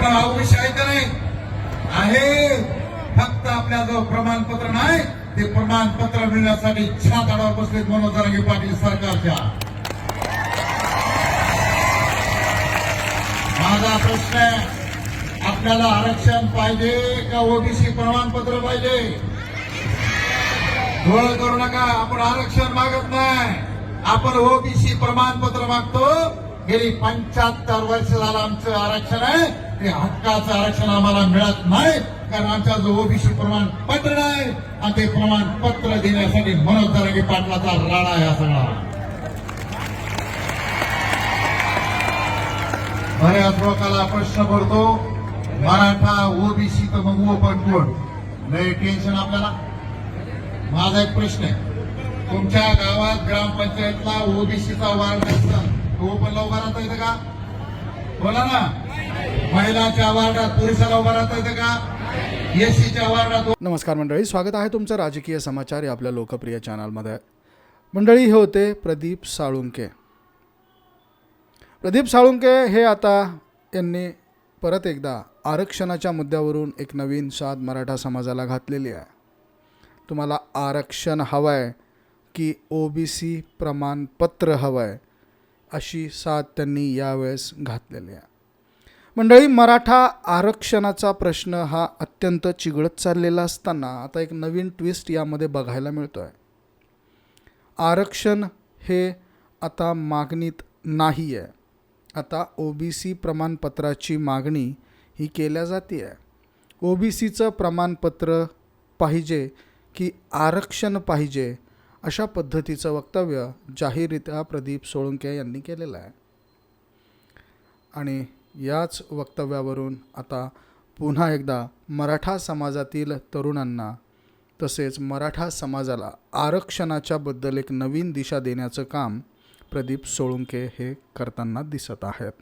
आपला ओबीसी आहे का नाही. आहे. फक्त आपल्या जो प्रमाणपत्र नाही. ते प्रमाणपत्र मिळण्यासाठी छाताडावर बसलेत मनोज जरांगे पाटील सरकारच्या. माझा प्रश्न आहे आपल्याला आरक्षण पाहिजे का ओबीसी प्रमाणपत्र पाहिजे? घोळ करू नका आपण आरक्षण मागत नाही. आपण ओबीसी प्रमाणपत्र मागतो. गेली पंच्याहत्तर वर्ष झालं आमचं आरक्षण आहे. ते हक्काचं आरक्षण आम्हाला मिळत नाही. कारण आमचा जो ओबीसी प्रमाणपत्र आहे आणि ते प्रमाणपत्र देण्यासाठी मनोज दरंगे पाटलाचा राडा आहे सगळा बऱ्याच लोकांना प्रश्न पडतो मराठा ओबीसी तर मग ओपन कोण? लय टेन्शन आपल्याला. माझा एक प्रश्न आहे. तुमच्या गावात ग्रामपंचायतला ओबीसीचा वार्ड असतात तो पण उभा राहता येतं का? बोला ना. महिलाच्या वार्डात पुरुषाला उभा राहता येतं का? नमस्कार मंडळी स्वागत आहे तुमचं राजकीय समाचार या आपल्या लोकप्रिय चॅनलमध्ये. मंडळी हे होते प्रदीप साळुंके. प्रदीप साळुंके हे आता यांनी परत एकदा आरक्षणाच्या मुद्द्यावरून एक नवीन साथ मराठा समाजाला घातलेली आहे. तुम्हाला आरक्षण हवं आहे की ओ बी सी प्रमाणपत्र हवं आहे अशी साथ त्यांनी यावेळेस घातलेली आहे. मंडळी मराठा आरक्षणाचा प्रश्न हा अत्यंत चिघळत चाललेला असताना आता एक नवीन ट्विस्ट यामध्ये बघायला मिळतो आहे आरक्षण हे आता मागणीत नाही आहे आता ओ बी सी प्रमाणपत्राची मागणी ही केल्या जाते आहे ओ बी सीचं प्रमाणपत्र पाहिजे की आरक्षण पाहिजे अशा पद्धतीचं वक्तव्य जाहीररित्या प्रदीप सोळंके यांनी केलेलं आहे. आणि याच वक्तव्यावरून आता पुन्हा एकदा मराठा समाजातील तरुणांना तसेच मराठा समाजाला आरक्षणाच्या बद्दल एक नवीन दिशा देण्याचं काम प्रदीप सोळुंके हे करताना दिसत आहेत.